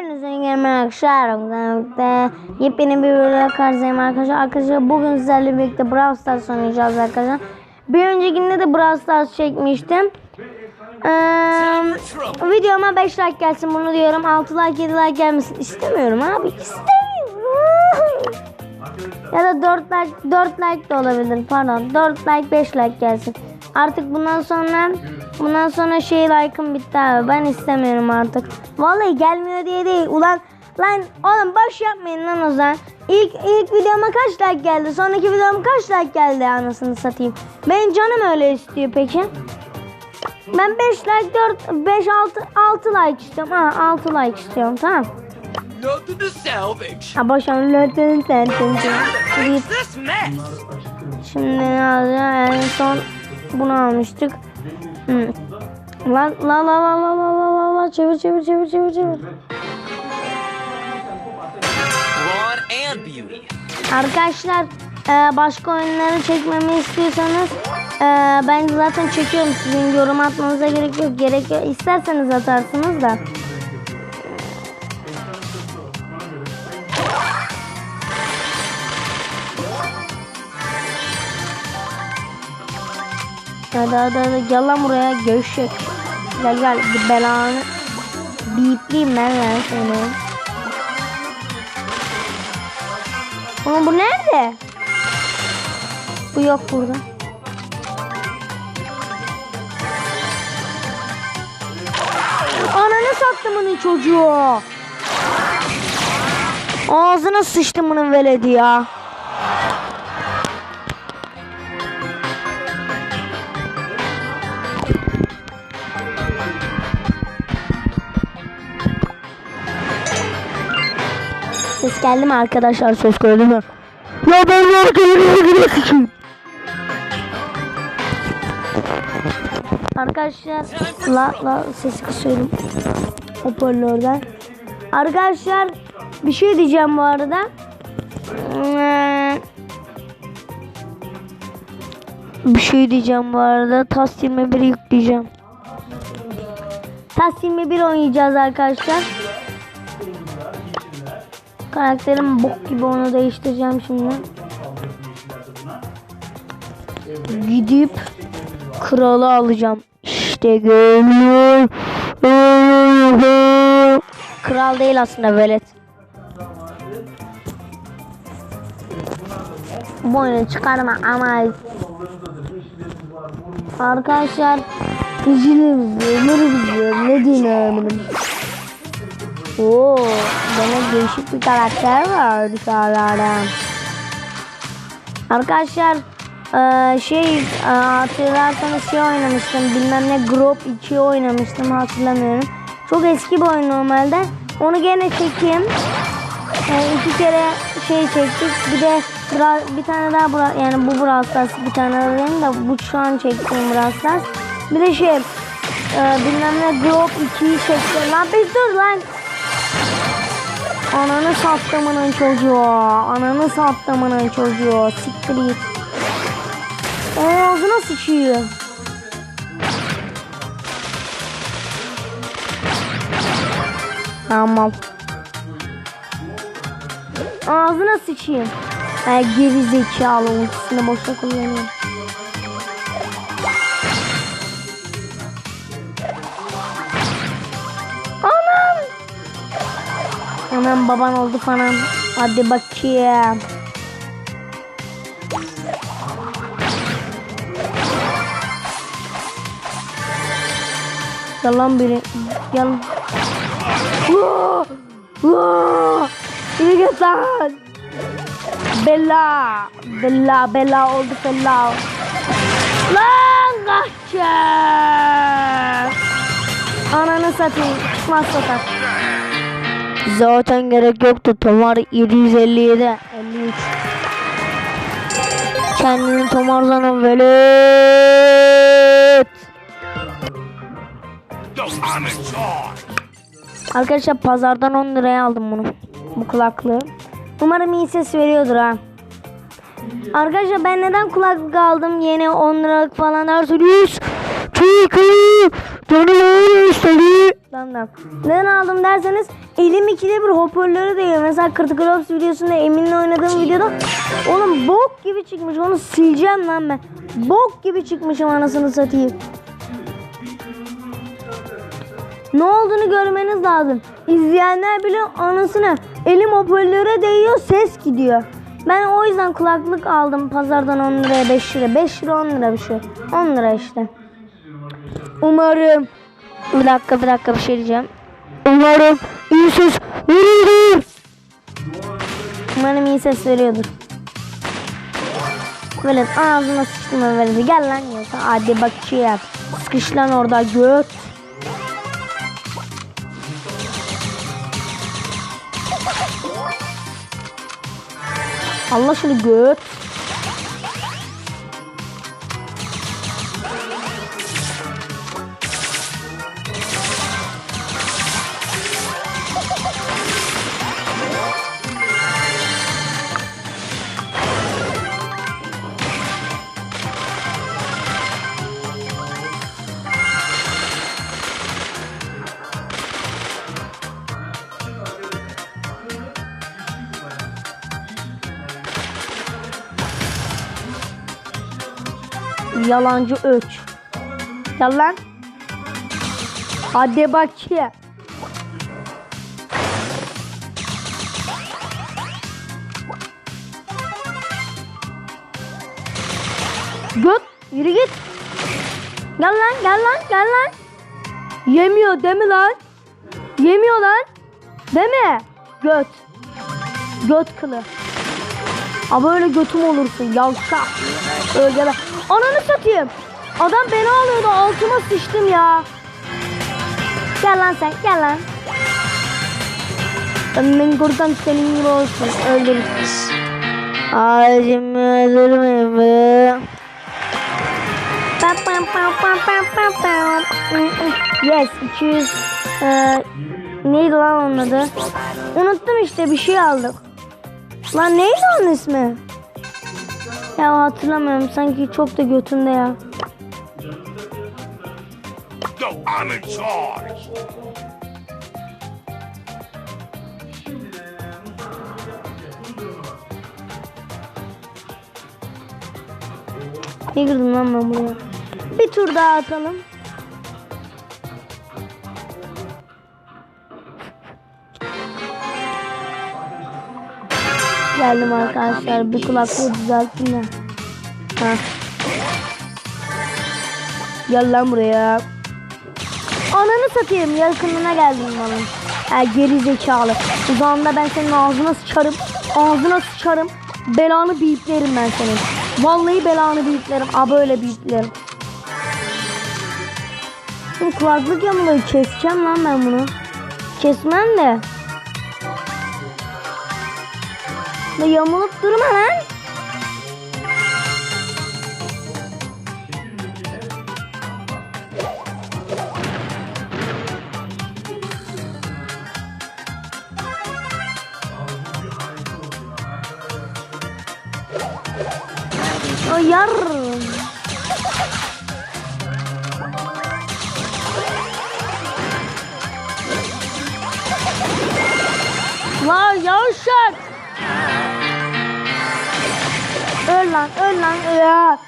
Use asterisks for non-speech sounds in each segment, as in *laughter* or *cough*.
Hepinize günler arkadaşlar. Yepyeni bir videoya karşınızdayım arkadaşlar. Arkadaşlar bugün sizlerle birlikte Brawl Stars oynayacağız arkadaşlar. Bir öncekinde de Brawl Stars çekmiştim. Ee, videoma 5 like gelsin bunu diyorum. 6 like 7 like gelmesin. İstemiyorum abi. İstemiyorum. *laughs* ya da 4 like 4 like de olabilir. Pardon. 4 like 5 like gelsin. Artık bundan sonra bundan sonra şey like'ım bitti abi. Ben istemiyorum artık. Vallahi gelmiyor diye değil. Ulan lan oğlum boş yapmayın lan o zaman. İlk ilk videoma kaç like geldi? Sonraki videoma kaç like geldi anasını satayım. Benim canım öyle istiyor peki. Ben 5 like 4 5 6 6 like istiyorum. Ha 6 like istiyorum tamam. To salvage. Ha boşan this mess. Şimdi ne? En son bunu almıştık. Hı. La la la la la la la la la çevir çevir çevir çevir çevir. Arkadaşlar e, başka oyunları çekmemi istiyorsanız e, ben zaten çekiyorum. Sizin yorum atmanıza gerek yok. Gerek yok. İsterseniz atarsınız da. Hadi hadi hadi gel lan buraya gevşek. Gel gel bir belanı bipliyim ben ben seni. Ama bu nerede? Bu yok burada. Ananı sattım bunun çocuğu. Ağzına sıçtım bunun veledi ya. Ses geldi mi arkadaşlar? Ses geldi mi? Ya ben arkadaşları sıçayım. Arkadaşlar la la sesi kısıyorum hoparlörden. Arkadaşlar bir şey diyeceğim bu arada. Ee, Bir şey diyeceğim bu arada. TAS 21 yükleyeceğim. TAS 21 oynayacağız arkadaşlar. Karakterim bok gibi onu değiştireceğim şimdi. Gidip kralı alacağım. İşte geliyor. Kral değil aslında velet. Bu oyunu çıkarma ama Arkadaşlar üzülürüz, üzülürüz, ne diyeyim Oo, bana değişik bir karakter var dışarılarda. Arkadaşlar eee, şey eee, hatırlarsanız şey oynamıştım bilmem ne Grop 2 oynamıştım hatırlamıyorum. Çok eski bir oyun normalde. Onu gene çekeyim. Eee, iki kere şey çektik. Bir de bir tane daha bra yani bu Brawl bir tane daha değil de bu şu an çektiğim Brawl. Bir de şey eee, bilmem ne Grop 2'yi çektim. Lan bir dur lan. Ananı sattımının çocuğu. Ananı sattımının çocuğu. Siktir git. Ağzına sıçıyor. Tamam. Ağzına sıçayım. Ha, geri zekalı ultisini boşa kullanıyorum. Anam baban oldu falan. Hadi bakayım. Yalan biri. Yalan. Yürü git lan. Bella. Bella. Bella oldu Bella. Lan kaçacak. Ananı satayım. Çıkmaz sokak. Zaten gerek yoktu. Tomar 757 53. Kendini tomarlanan velet. Arkadaşlar pazardan 10 liraya aldım bunu. Bu kulaklığı. Umarım iyi ses veriyordur ha. Arkadaşlar ben neden kulaklık aldım yeni 10 liralık falan derseniz çünkü canım öyle istedi. Neden aldım derseniz elim ikide bir hoparlöre değiyor. Mesela Critical Ops videosunda Emin'le oynadığım videoda oğlum bok gibi çıkmış. Onu sileceğim lan ben. Bok gibi çıkmışım anasını satayım. Ne olduğunu görmeniz lazım. İzleyenler bile anasını elim hoparlöre değiyor ses gidiyor. Ben o yüzden kulaklık aldım pazardan 10 liraya 5 lira. 5 lira 10 lira bir şey. 10 lira işte. Umarım. Bir dakika bir dakika bir şey diyeceğim. Umarım iyi ses veriyordur. Umarım iyi ses veriyordur. Böyle ağzına sıçtım böyle. Gel lan yoksa hadi bakayım. Sıkış lan orada göt. Allah şunu göt. Yalancı öç. Gel lan. Hadi bakayım. Göt yürü git. Gel lan gel lan gel lan. Yemiyor değil mi lan? Yemiyor lan. Değil mi? Göt. Göt kılı. Ama öyle götüm olursun yavşak. Öyle ben. Ananı satayım. Adam beni alıyordu altıma sıçtım ya. Gel lan sen gel lan. Ben kurtan senin gibi olsun. Öldürür. Ağacımı öldürmeyin be. Yes 200 ee, neydi lan onun adı? Unuttum işte bir şey aldık. Lan neydi onun ismi? Ya hatırlamıyorum sanki çok da götünde ya. Yo, I'm in charge. Ne girdim lan ben buraya? Bir tur daha atalım. Geldim arkadaşlar. Bir kulaklığı düzelttim. Ha. Gel lan buraya. Ananı satayım. Yakınına geldim malım. Ha, geri zekalı. Uzağında ben senin ağzına sıçarım. Ağzına sıçarım. Belanı biplerim ben senin. Vallahi belanı biplerim. A böyle biplerim. Şimdi kulaklık yamuluyor. Keseceğim lan ben bunu. Kesmem de. Ya yamulup durma lan. O yar. Lan yavşak. Öl lan öl lan ya.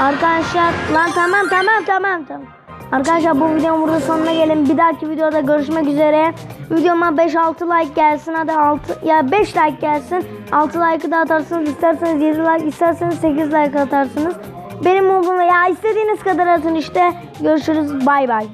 Arkadaşlar lan tamam tamam tamam tamam. Arkadaşlar bu videonun burada sonuna gelin. Bir dahaki videoda görüşmek üzere. Videoma 5-6 like gelsin. Hadi 6 ya 5 like gelsin. 6 like'ı da atarsınız. İsterseniz 7 like, isterseniz 8 like atarsınız. Benim olduğumda ya istediğiniz kadar atın işte. Görüşürüz. Bay bay.